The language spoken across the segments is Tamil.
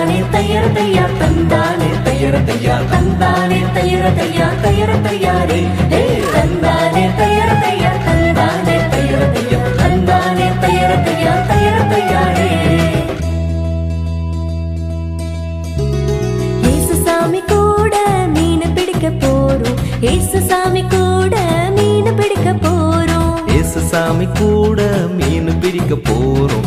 தந்தானே தையரத்தையா தந்தானே தையரத்தையா தந்தானே தையரத்தையா தையரத்தையாரே தந்தானே தையரத்தையா தந்தானே தையரத்தையா தந்தானே தையரத்தையா தையரத்தையாரே ஏசுசாமி கூட மீன் பிடிக்க போறோம். ஏசுசாமி கூட மீன் பிடிக்க போறோம். ஏசுசாமி கூட மீன் பிடிக்க போறோம்.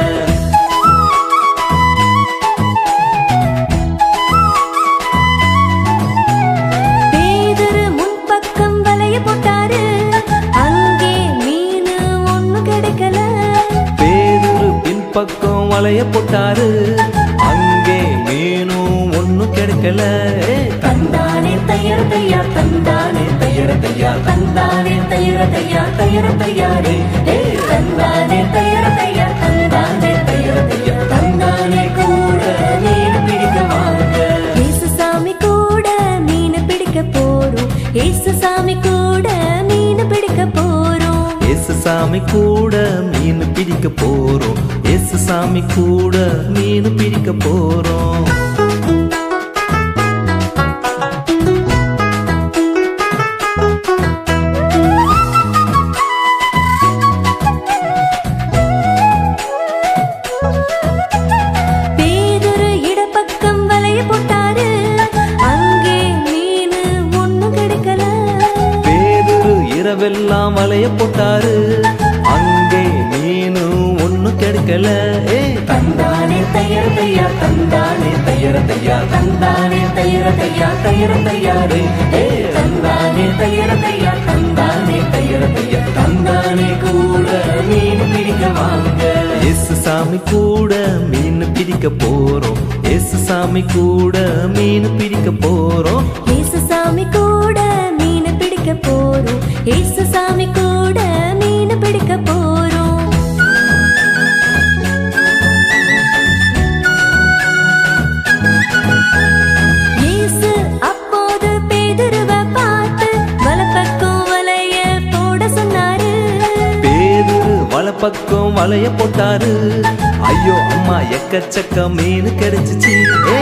பின்பக்கம் வளைய போட்டாரு. அங்கே மீனும் ஒண்ணும் கிடைக்கல. தந்தானே தயர தையா தந்தானே தயர தையா தந்தானே தயர தையா தயர தையாரே தந்தானே தயர தையா தந்தானே தயர தையா தந்தானே கூட மீன் பிடிக்க வாங்க ஏசு சாமி கூட மீன் பிடிக்க போறோம். ஏசு சாமி கூட மீன் பிடிக்க போறோம். ஏசு சாமி கூட மீன் பிடிக்க போறோம். ஏசு சாமி கூட மீன் பிடிக்க போறோம். இரவெல்லாம் வளைய போட்டாரு. அங்கே கிடைக்கல ஏ. தந்தானே தயர தையா தந்தானே தயர தையா தந்தானே தயர தையா தயர தையாரே ஏ. தந்தானே தயர தையா தந்தானே தயர தையா தந்தானே கூட மீன் பிடிக்க வாங்க. ஏசு சாமி கூட மீன் பிடிக்க போறோம். ஏசு சாமி கூட மீன் பிடிக்க போறோம். ஏசு சாமி கூட மீன் பிடிக்க போறோம். ஏசு சாமி கூட பக்கம் வலைய போட்டாரு. ஐயோ அம்மா எக்கச்சக்க மீன் கிடைச்சிச்சு. ஏ